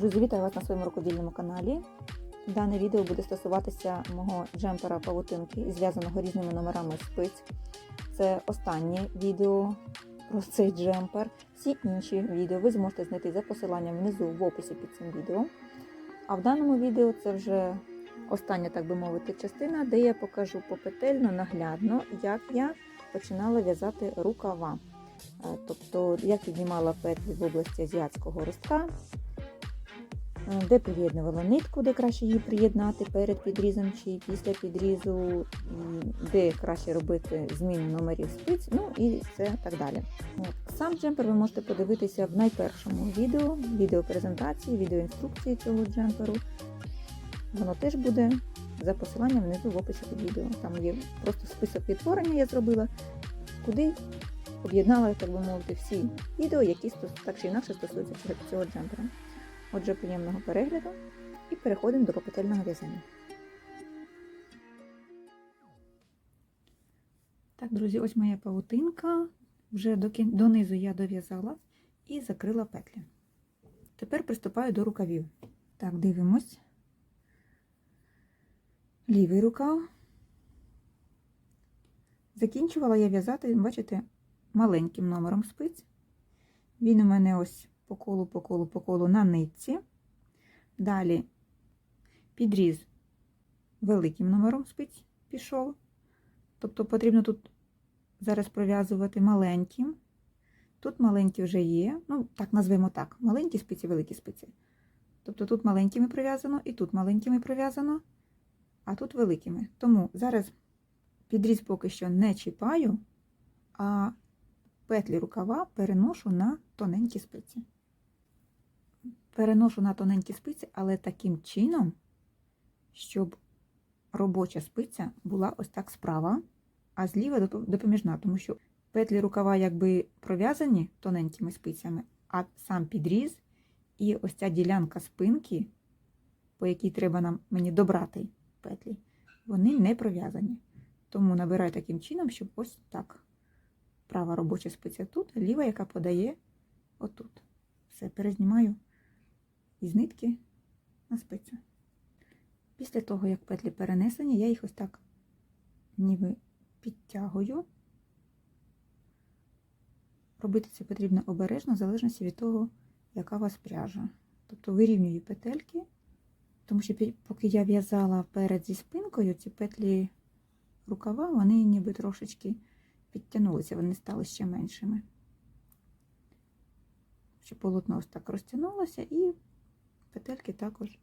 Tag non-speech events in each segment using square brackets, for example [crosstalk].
Друзі, вітаю вас на своєму рукодільному каналі. Дане відео буде стосуватися мого джемпера павутинки, зв'язаного різними номерами спиць. Це останнє відео про цей джемпер. Всі інші відео ви зможете знайти за посиланням внизу в описі під цим відео. А в даному відео це вже остання, так би мовити, частина, де я покажу попетельно, наглядно, як я починала в'язати рукава. Е, Тобто, я піднімала петлі в області азіатського ростка, де приєднувала нитку, де краще її приєднати перед підрізом чи після підрізу, де краще робити зміну номерів спиць, ну і це так далі. От. Сам джемпер ви можете подивитися в найпершому відео, відео презентації, відео інструкції цього джемперу. Воно теж буде за посиланням внизу в описі під відео. Там є просто список відтворення, я зробила, куди об'єднала, так би мовити, всі відео, які так чи інакше стосуються цього джемпера. Отже, приємного перегляду і переходимо до попетельного в'язання. Так, друзі, ось моя павутинка. Вже донизу я дов'язала і закрила петлі. Тепер приступаю до рукавів. Так, дивимось. Лівий рукав. Закінчувала я в'язати, бачите, маленьким номером спиць. Він у мене ось по колу, по колу, по колу на нитці. Далі підріз великим номером спиць пішов. Тобто потрібно тут зараз пров'язувати маленьким. Тут маленькі вже є, ну, так назвемо так: маленькі спиці, великі спиці. Тобто тут маленькими пров'язано, і тут маленькими пров'язано, а тут великими. Тому зараз підріз поки що не чіпаю, а петлі рукава переношу на тоненькі спиці. Переношу на тоненькі спиці, але таким чином, щоб робоча спиця була ось так справа, а зліва допоміжна, тому що петлі рукава якби пров'язані тоненькими спицями, а сам підріз і ось ця ділянка спинки, по якій треба нам мені добрати петлі, вони не пров'язані. Тому набираю таким чином, щоб ось так. Права робоча спиця тут, ліва, яка подає отут. Все, перезнімаю із нитки на спицю. Після того, як петлі перенесені, я їх ось так ніби підтягую. Робити це потрібно обережно, в залежності від того, яка у вас пряжа. Тобто вирівнюю петельки, тому що поки я в'язала перед зі спинкою, ці петлі рукава, вони ніби трошечки підтягнулися, вони стали ще меншими. Щоб полотно ось так розтягнулося, і петельки також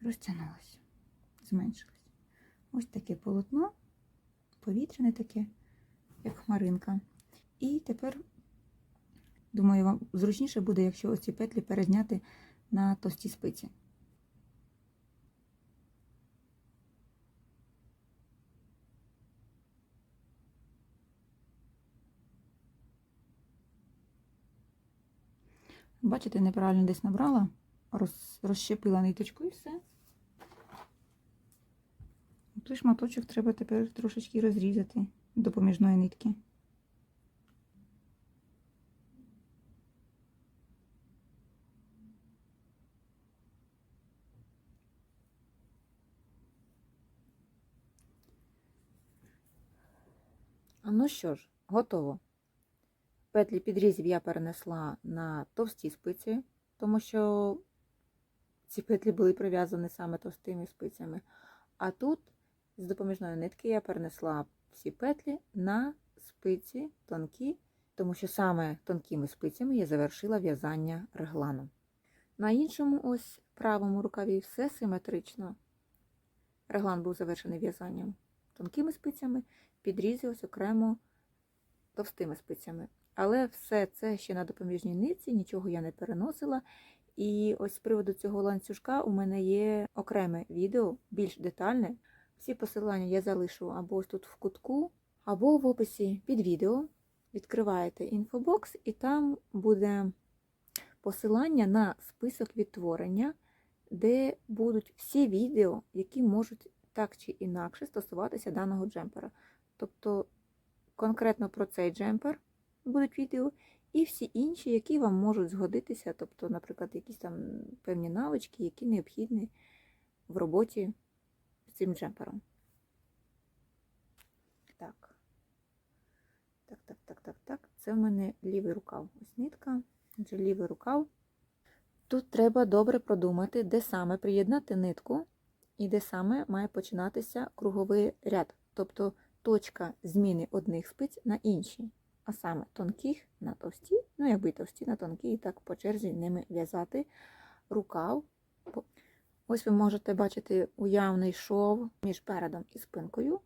розтягнулися, зменшились. Ось таке полотно, повітряне таке, як хмаринка. І тепер, думаю, вам зручніше буде, якщо ось ці петлі перезняти на товсті спиці. Бачите, неправильно десь набрала, роз, розщепила ниточку і все. Той шматочок треба тепер трошечки розрізати до допоміжної нитки. Ну що ж, готово. Петлі підрізів я перенесла на товсті спиці, тому що ці петлі були прив'язані саме товстими спицями. А тут з допоміжної нитки я перенесла всі петлі на спиці тонкі, тому що саме тонкими спицями я завершила в'язання реглану. На іншому ось правому рукаві все симетрично. Реглан був завершений в'язанням тонкими спицями, підрізи ось окремо товстими спицями. Але все це ще на допоміжній нитці, нічого я не переносила. І ось з приводу цього ланцюжка у мене є окреме відео, більш детальне. Всі посилання я залишу або ось тут в кутку, або в описі під відео. Відкриваєте інфобокс, і там буде посилання на список відтворення, де будуть всі відео, які можуть так чи інакше стосуватися даного джемпера. Тобто конкретно про цей джемпер будуть відео, і всі інші, які вам можуть згодитися, тобто, наприклад, якісь там певні навички, які необхідні в роботі з цим джемпером. Так. Так, так, так, так, так. Це в мене лівий рукав. Ось нитка. Отже, лівий рукав. Тут треба добре продумати, де саме приєднати нитку і де саме має починатися круговий ряд, тобто точка зміни одних спиць на інші, а саме тонких на товсті, ну якби товсті на тонкі, і так по черзі ними в'язати рукав. Ось ви можете бачити уявний шов між передом і спинкою.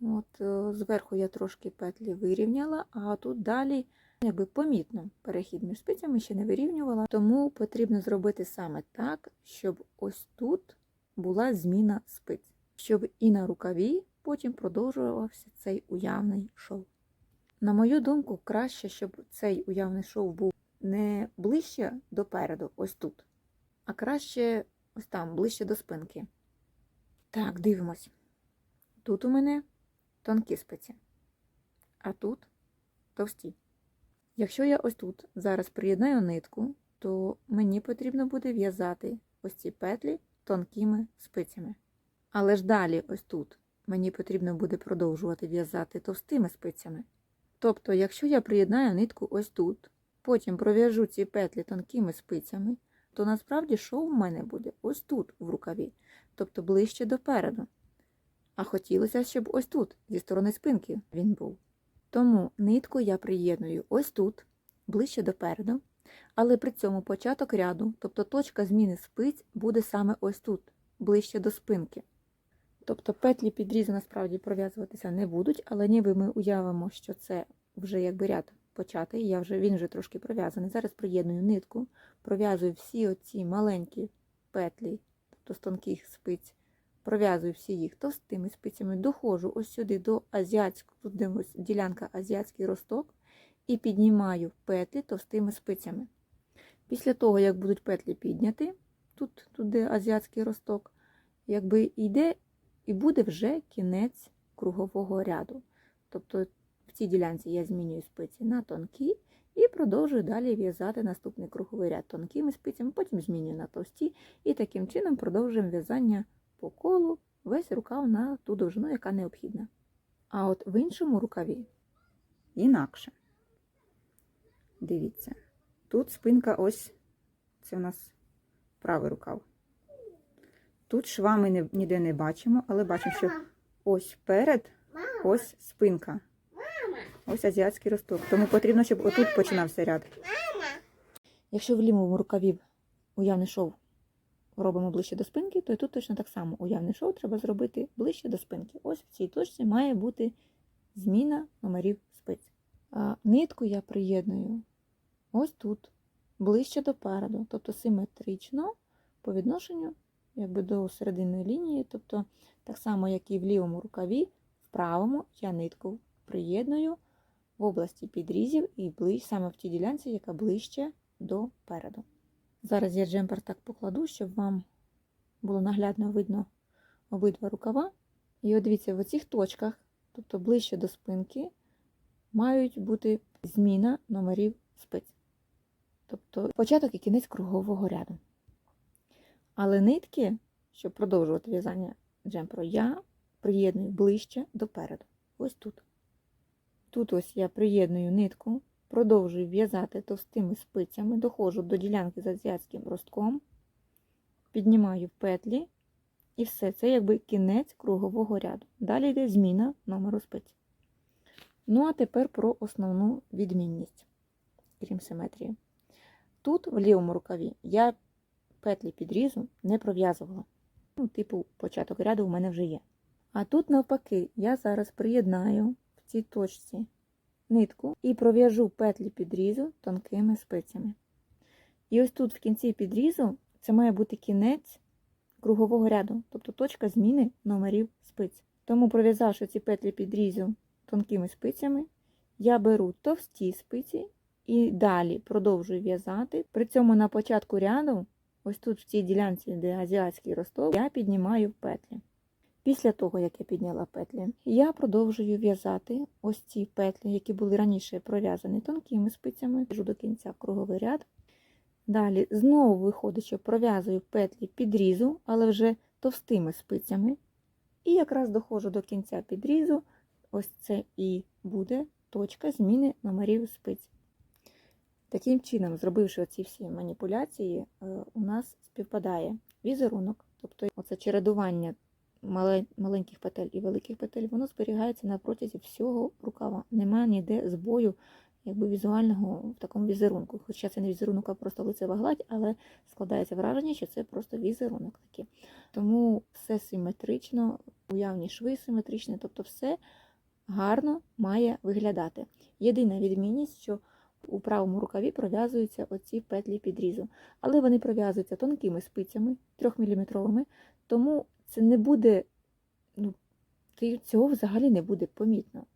От, е, Зверху я трошки петлі вирівняла, а тут далі якби помітно перехід між спицями ще не вирівнювала, тому потрібно зробити саме так, щоб ось тут була зміна спиць, щоб і на рукаві потім продовжувався цей уявний шов. На мою думку, краще, щоб цей уявний шов був не ближче до переду, ось тут, а краще ось там, ближче до спинки. Так, дивимось. Тут у мене тонкі спиці, а тут товсті. Якщо я ось тут зараз приєднаю нитку, то мені потрібно буде в'язати ось ці петлі тонкими спицями. Але ж далі, ось тут, мені потрібно буде продовжувати в'язати товстими спицями. Тобто, якщо я приєднаю нитку ось тут, потім пров'яжу ці петлі тонкими спицями, то насправді шов у мене буде ось тут, в рукаві, тобто ближче до переду. А хотілося, щоб ось тут, зі сторони спинки, він був. Тому нитку я приєдную ось тут, ближче до переду, але при цьому початок ряду, тобто точка зміни спиць, буде саме ось тут, ближче до спинки. Тобто петлі підрізу насправді пров'язуватися не будуть, але ніби ми уявимо, що це вже якби ряд початий, я вже, він вже трошки пров'язаний. Зараз приєдную нитку, пров'язую всі оці маленькі петлі, тобто з тонких спиць, пров'язую всі їх товстими спицями, доходжу ось сюди до азіатського, тут де ось ділянка азіатський росток, і піднімаю петлі товстими спицями. Після того, як будуть петлі підняти, тут, де азіатський росток, якби йде і буде вже кінець кругового ряду. Тобто в цій ділянці я змінюю спиці на тонкі і продовжую далі в'язати наступний круговий ряд тонкими спицями, потім змінюю на товсті, і таким чином продовжуємо в'язання по колу весь рукав на ту довжину, яка необхідна. А от в іншому рукаві інакше. Дивіться, тут спинка ось, це у нас правий рукав. Тут шва ми не- ніде не бачимо, але бачимо, що ось перед, ось спинка. Ось азіатський росток. Тому потрібно, щоб отут починався ряд. Якщо в лівому рукаві уявний шов робимо ближче до спинки, то і тут точно так само уявний шов треба зробити ближче до спинки. Ось в цій точці має бути зміна номерів спиць. А нитку я приєдную ось тут, ближче до переду, тобто симетрично по відношенню якби до серединної лінії, тобто так само, як і в лівому рукаві, в правому я нитку приєдную в області підрізів і ближ, саме в тій ділянці, яка ближче до переду. Зараз я джемпер так покладу, щоб вам було наглядно видно обидва рукава. І от дивіться, в оцих точках, тобто ближче до спинки, мають бути зміна номерів спиць. Тобто початок і кінець кругового ряду. Але нитки, щоб продовжувати в'язання джемперу, я приєдную ближче до переду. Ось тут. Тут ось я приєдную нитку, продовжую в'язати товстими спицями, доходжу до ділянки з азіатським ростком, піднімаю петлі, і все, це якби кінець кругового ряду. Далі йде зміна номеру спиць. Ну, а тепер про основну відмінність, крім симетрії. Тут, в лівому рукаві, я петлі підрізу не пров'язувала. Ну, типу, початок ряду у мене вже є. А тут, навпаки, я зараз приєднаю в цій точці нитку і пров'яжу петлі підрізу тонкими спицями. І ось тут в кінці підрізу це має бути кінець кругового ряду, тобто точка зміни номерів спиць. Тому, пров'язавши ці петлі підрізу тонкими спицями, я беру товсті спиці і далі продовжую в'язати. При цьому на початку ряду, ось тут в цій ділянці, де азіатський росток, я піднімаю петлі. Після того, як я підняла петлі, я продовжую в'язати ось ці петлі, які були раніше пров'язані тонкими спицями, В'яжу до кінця круговий ряд. Далі знову виходить, що пров'язую петлі підрізу, але вже товстими спицями. І якраз доходжу до кінця підрізу, ось це і буде точка зміни номерів спиць. Таким чином, зробивши оці всі маніпуляції, е, у нас співпадає візерунок, тобто оце чередування маленьких петель і великих петель, воно зберігається на протязі всього рукава. Немає ніде збою якби, візуального в такому візерунку. Хоча це не візерунок, а просто лицева гладь, але складається враження, що це просто візерунок такий. Тому все симетрично, уявні шви симетричні, тобто все гарно має виглядати. Єдина відмінність, що у правому рукаві пров'язуються оці петлі підрізу, але вони пров'язуються тонкими спицями, 3-мм, тому це не буде, ну, цього взагалі не буде помітно.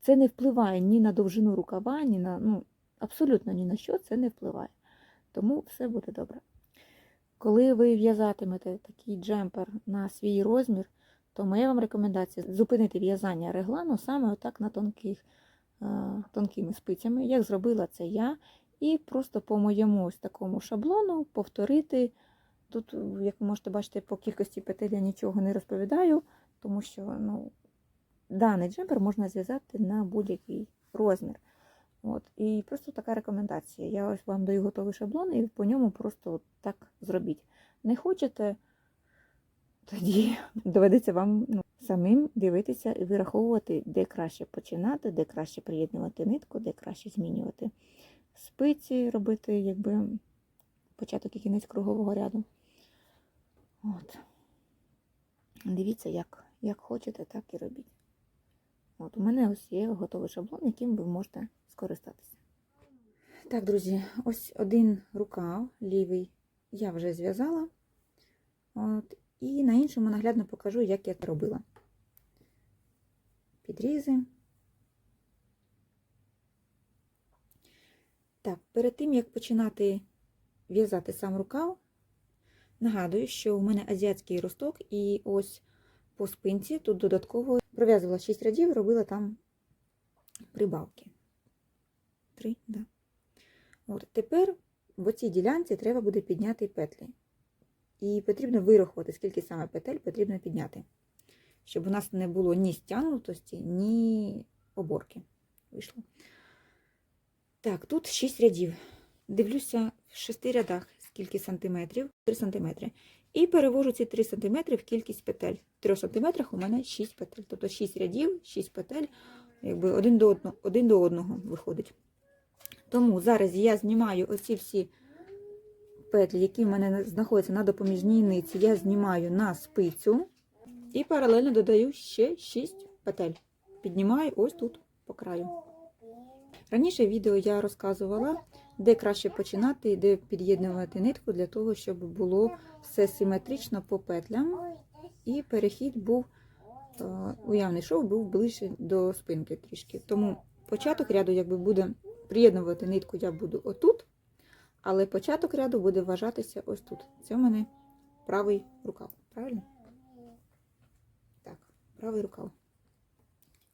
Це не впливає ні на довжину рукава, ні на, ну, абсолютно ні на що це не впливає. Тому все буде добре. Коли ви в'язатимете такий джемпер на свій розмір, то моя вам рекомендація зупинити в'язання реглану саме отак на тонких, тонкими спицями, як зробила це я, і просто по моєму ось такому шаблону повторити. Тут, як ви можете бачити, по кількості петель я нічого не розповідаю, тому що ну, даний джемпер можна зв'язати на будь-який розмір. От. І просто така рекомендація. Я ось вам даю готовий шаблон, і по ньому просто так зробіть. Не хочете, тоді [laughs] доведеться вам ну, самим дивитися і вираховувати, де краще починати, де краще приєднувати нитку, де краще змінювати спиці, робити якби початок і кінець кругового ряду. От. Дивіться, як, як хочете, так і робіть. От, у мене ось є готовий шаблон, яким ви можете скористатися. Так, друзі, ось один рукав лівий я вже зв'язала. І на іншому наглядно покажу, як я це робила. Підрізи. Так, перед тим, як починати в'язати сам рукав, нагадую, що у мене азіатський росток, і ось по спинці тут додатково пров'язувала 6 рядів, робила там прибавки. Три, да. От, тепер в цій ділянці треба буде підняти петлі. І потрібно вирахувати, скільки саме петель потрібно підняти, щоб у нас не було ні стягнутості, ні оборки. Вийшло. Так, тут 6 рядів. Дивлюся в 6 рядах, скільки сантиметрів, 3 сантиметри. І перевожу ці 3 см в кількість петель. В 3 см у мене 6 петель. Тобто 6 рядів, 6 петель, якби один до одного, один до одного виходить. Тому зараз я знімаю оці всі петлі, які в мене знаходяться на допоміжній ниці, я знімаю на спицю і паралельно додаю ще 6 петель. Піднімаю ось тут по краю. Раніше в відео я розказувала, де краще починати і де під'єднувати нитку для того, щоб було все симетрично по петлям, і перехід був, е, уявний шов був ближче до спинки трішки. Тому початок ряду, якби буде приєднувати нитку, я буду отут, але початок ряду буде вважатися ось тут. Це в мене правий рукав. Правильно? Правий рукав.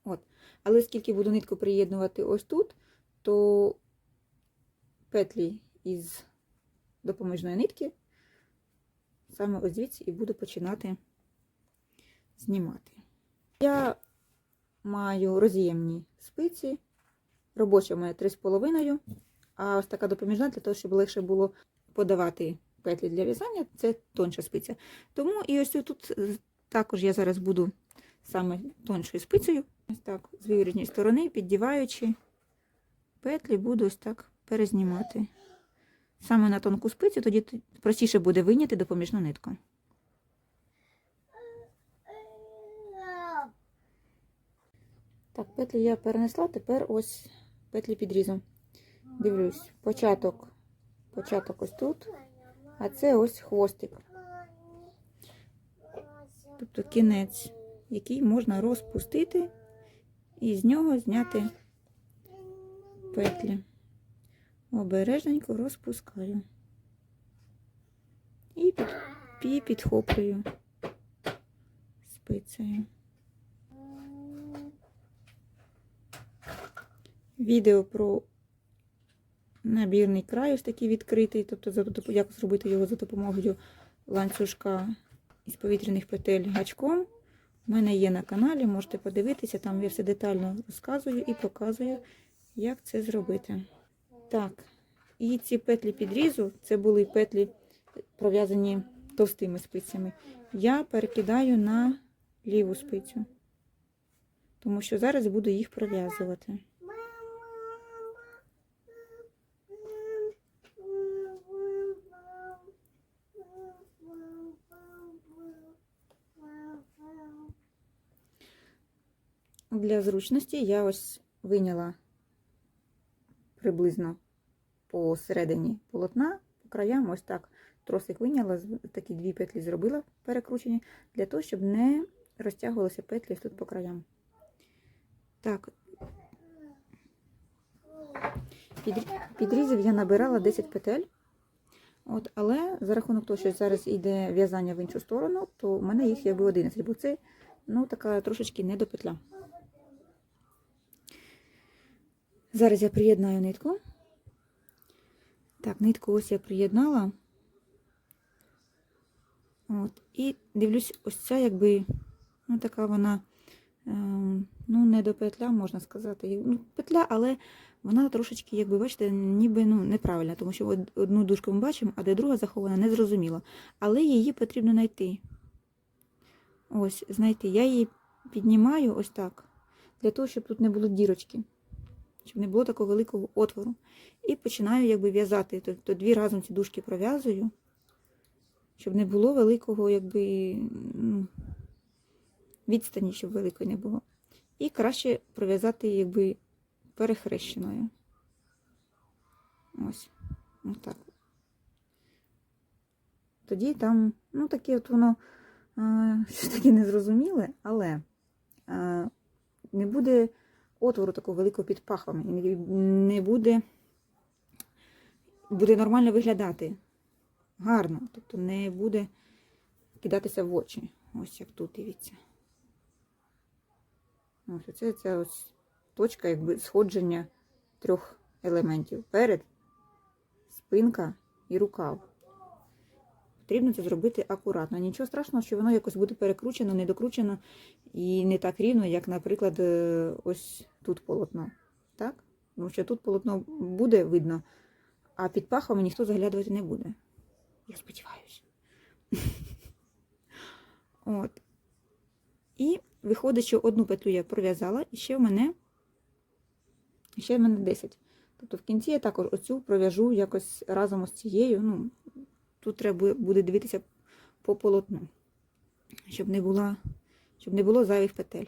От. Але оскільки буду нитку приєднувати ось тут, то петлі із допоміжної нитки саме ось звідси і буду починати знімати. Я маю роз'ємні спиці, робоча мене 3,5, а ось така допоміжна для того, щоб легше було подавати петлі для в'язання, це тонша спиця. Тому і ось тут також я зараз буду саме тоншою спицею, ось так, з виворітньої сторони, піддіваючи петлі, буду ось так перезнімати. Саме на тонку спицю, тоді простіше буде вийняти допоміжну нитку. Так, петлі я перенесла, тепер ось петлі підрізу. Дивлюсь, початок, початок ось тут, а це ось хвостик. Тобто кінець, який можна розпустити і з нього зняти петлі. Обережненько розпускаю. І, під, підхоплюю спицею. Відео про набірний край ось такий відкритий, тобто як зробити його за допомогою ланцюжка із повітряних петель гачком. У мене є на каналі, можете подивитися, там я все детально розказую і показую, як це зробити. Так, і ці петлі підрізу, це були петлі пров'язані товстими спицями. Я перекидаю на ліву спицю, тому що зараз буду їх пров'язувати. Для зручності я ось виняла приблизно посередині полотна, по краям, ось так тросик виняла, такі дві петлі зробила перекручені, для того, щоб не розтягувалися петлі тут по краям. Так, підрізів я набирала 10 петель. От, але за рахунок того, що зараз йде в'язання в іншу сторону, то в мене їх якби 11, бо це ну, така трошечки не до петля. Зараз я приєднаю нитку. Так, нитку ось я приєднала. От, і дивлюсь, ось ця якби, ну така вона, ем, ну, не до петля, можна сказати. Ну, петля, але вона трошечки, якби, бачите, ніби ну, неправильна, тому що одну дужку ми бачимо, а де друга захована, незрозуміло. Але її потрібно знайти. Ось, знайти. Я її піднімаю ось так, для того, щоб тут не було дірочки, щоб не було такого великого отвору. І починаю якби в'язати. Тобто дві разом ці дужки пров'язую, щоб не було великого, якби, ну, відстані, щоб великої не було. І краще пров'язати, якби, перехрещеною. Ось. Ось так. Тоді там, ну, таке от воно е, [laughs] щось таке незрозуміле, але е, не буде отвору такого великого під пахвами, і не- буде, буде нормально виглядати. Гарно, тобто не буде кидатися в очі. Ось як тут, дивіться. Ось оце ця ось точка якби сходження трьох елементів. Перед, спинка і рукав. Потрібно це зробити акуратно. Нічого страшного, що воно якось буде перекручено, недокручено і не так рівно, як, наприклад, е, ось тут полотно. Так? Тому що тут полотно буде видно, а під пахвами ніхто заглядувати не буде. Я сподіваюся. [laughs] От. І виходить, що одну петлю я пров'язала, і ще в мене ще в мене 10. Тобто в кінці я також оцю пров'яжу якось разом з цією. Ну, тут треба буде дивитися по полотну, щоб не, була, щоб не було зайвих петель.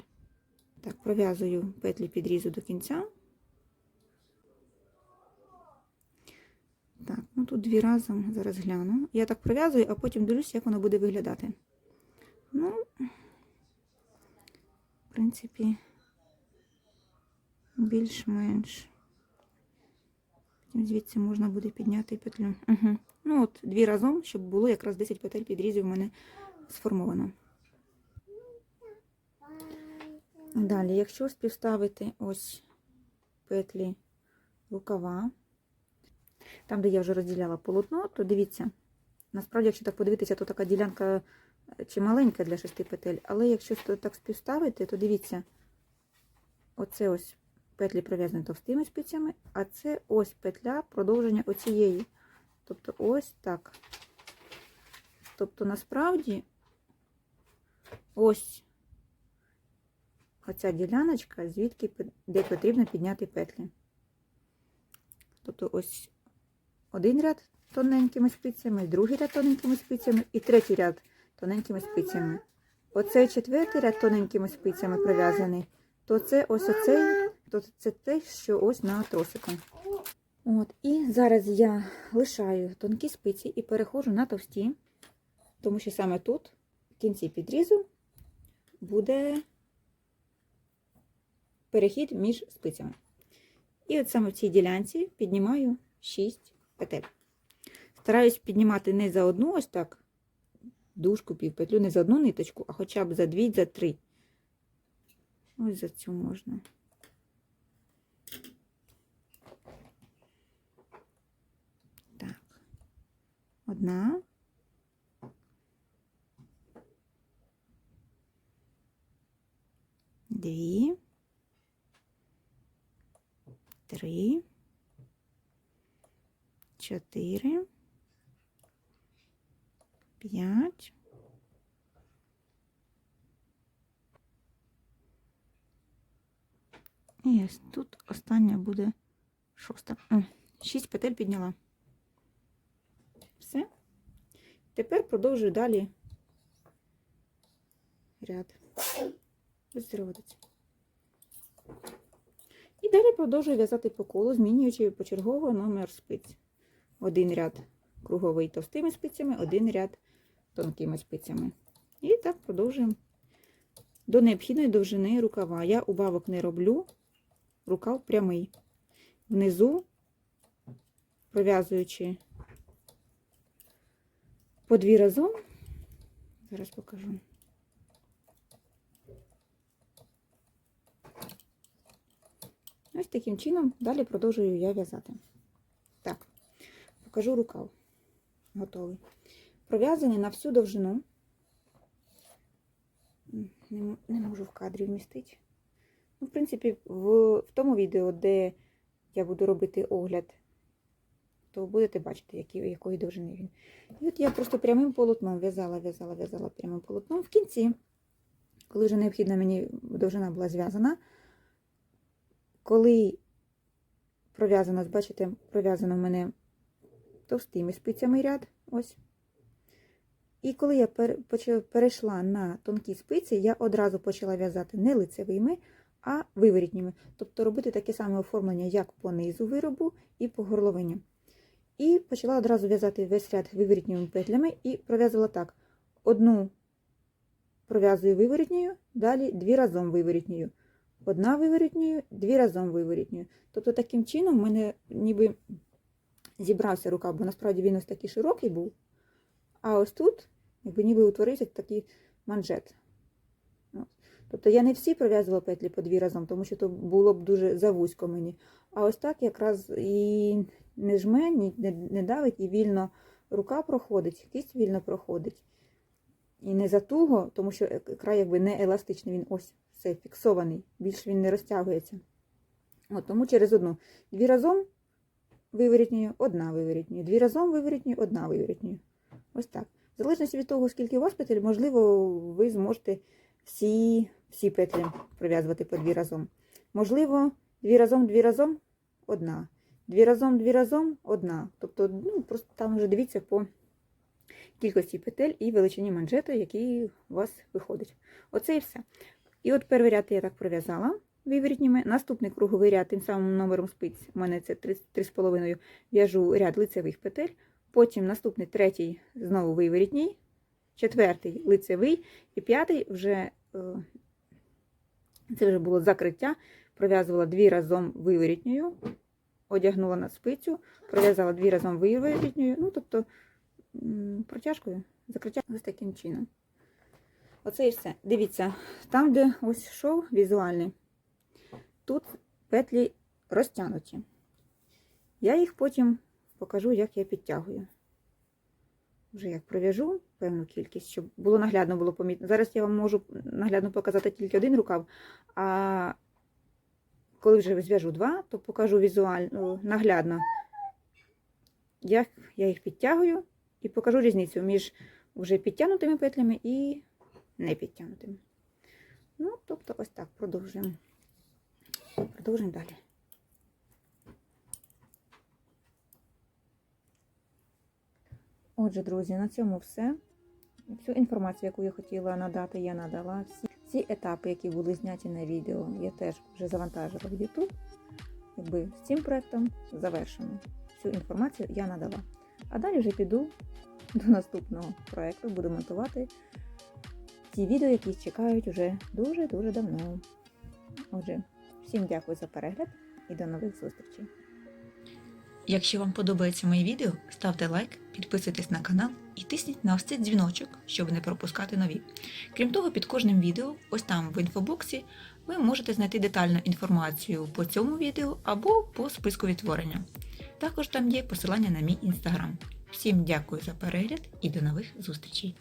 Так, пров'язую петлі підрізу до кінця. Так, ну тут дві разом, зараз гляну. Я так пров'язую, а потім дивлюся, як воно буде виглядати. Ну, в принципі, більш-менш. Звідси можна буде підняти петлю. Угу. Ну, от дві разом, щоб було якраз 10 петель підрізів у мене сформовано. Далі, якщо співставити ось петлі рукава, там, де я вже розділяла полотно, то дивіться, насправді, якщо так подивитися, то така ділянка чи маленька для шести петель, але якщо так співставити, то дивіться, оце ось петлі пров'язані товстими спицями, а це ось петля продовження оцієї. Тобто ось так. Тобто, насправді, ось оця діляночка, звідки де потрібно підняти петлі. Тобто, ось один ряд тоненькими спицями, другий ряд тоненькими спицями і третій ряд тоненькими спицями. Оцей четвертий ряд тоненькими спицями прив'язаний, то це ось оцей, то це те, що ось на тросику. От, і зараз я лишаю тонкі спиці і переходжу на товсті, тому що саме тут, в кінці підрізу, буде перехід між спицями. І от саме в цій ділянці піднімаю 6 петель. Стараюсь піднімати не за одну, ось так, дужку, півпетлю, не за одну ниточку, а хоча б за дві, за три. Ось за цю можна. Так. Одна. Дві. Три. Чотири. П'ять. І ось тут остання буде шоста. Шість петель підняла. Все. Тепер продовжую далі ряд. Розводиться. І далі продовжую в'язати по колу, змінюючи почергово номер спиць. Один ряд круговий товстими спицями, один ряд тонкими спицями. І так продовжуємо до необхідної довжини рукава. Я убавок не роблю, рукав прямий. Внизу, пров'язуючи по дві разом, зараз покажу. Ось таким чином далі продовжую я в'язати. Так, покажу рукав. Готовий. Пров'язаний на всю довжину. Не, не можу в кадрі вмістити. Ну, в принципі, в, в тому відео, де я буду робити огляд, то будете бачити, які, якої довжини він. І от я просто прямим полотном в'язала, в'язала, в'язала прямим полотном. В кінці, коли вже необхідна мені довжина була зв'язана, коли пров'язано, бачите, пров'язано в мене товстими спицями ряд, ось. І коли я перейшла на тонкі спиці, я одразу почала в'язати не лицевими, а виворітніми. Тобто робити таке саме оформлення, як по низу виробу і по горловині. І почала одразу в'язати весь ряд виворітніми петлями і пров'язувала так: одну пров'язую виворітньою, далі дві разом виворітньою. Одна виворітньою, дві разом виворітньою. Тобто таким чином в мене ніби зібрався рукав, бо насправді він ось такий широкий був. А ось тут, якби ніби утворився такий манжет. Тобто я не всі пров'язувала петлі по дві разом, тому що то було б дуже завузько мені. А ось так якраз і не жме, не, не давить, і вільно рука проходить, кисть вільно проходить. І не затуго, тому що е- край якби не еластичний, він ось все фіксований, більш він не розтягується. От, тому через одну. Дві разом виворітньою, одна виворітньою. Дві разом виворітньою, одна виворітньою. Ось так. В залежності від того, скільки у вас петель, можливо, ви зможете всі, всі петлі прив'язувати по дві разом. Можливо, дві разом, дві разом, одна. Дві разом, дві разом, одна. Тобто, ну, просто там вже дивіться по кількості петель і величині манжету, який у вас виходить. Оце і все. І от перший ряд я так пров'язала виворітніми. Наступний круговий ряд тим самим номером спиць, у мене це 3,5, в'яжу ряд лицевих петель. Потім наступний третій знову виворітній, четвертий лицевий і п'ятий вже е, це вже було закриття. Пров'язувала дві разом виворітньою, одягнула на спицю, пров'язала дві разом виворітньою, ну тобто протяжкою, закриття ось таким чином. Оце і все. Дивіться, там, де ось шов візуальний, тут петлі розтягнуті. Я їх потім покажу, як я підтягую. Вже як пров'яжу певну кількість, щоб було наглядно було помітно. Зараз я вам можу наглядно показати тільки один рукав, а коли вже зв'яжу два, то покажу візуально наглядно, як я їх підтягую, і покажу різницю між вже підтягнутими петлями і не підтягнутими. Ну, тобто, ось так продовжуємо. Продовжуємо далі. Отже, друзі, на цьому все. Всю інформацію, яку я хотіла надати, я надала. Всі, всі етапи, які були зняті на відео, я теж вже завантажила в YouTube. Якби з цим проєктом завершено. Всю інформацію я надала. А далі вже піду до наступного проєкту, буду монтувати ті відео, які чекають уже дуже-дуже давно. Отже, всім дякую за перегляд і до нових зустрічей. Якщо вам подобається моє відео, ставте лайк, підписуйтесь на канал і тисніть на ось дзвіночок, щоб не пропускати нові. Крім того, під кожним відео, ось там в інфобоксі, ви можете знайти детальну інформацію по цьому відео або по списку відтворення. Також там є посилання на мій інстаграм. Всім дякую за перегляд і до нових зустрічей!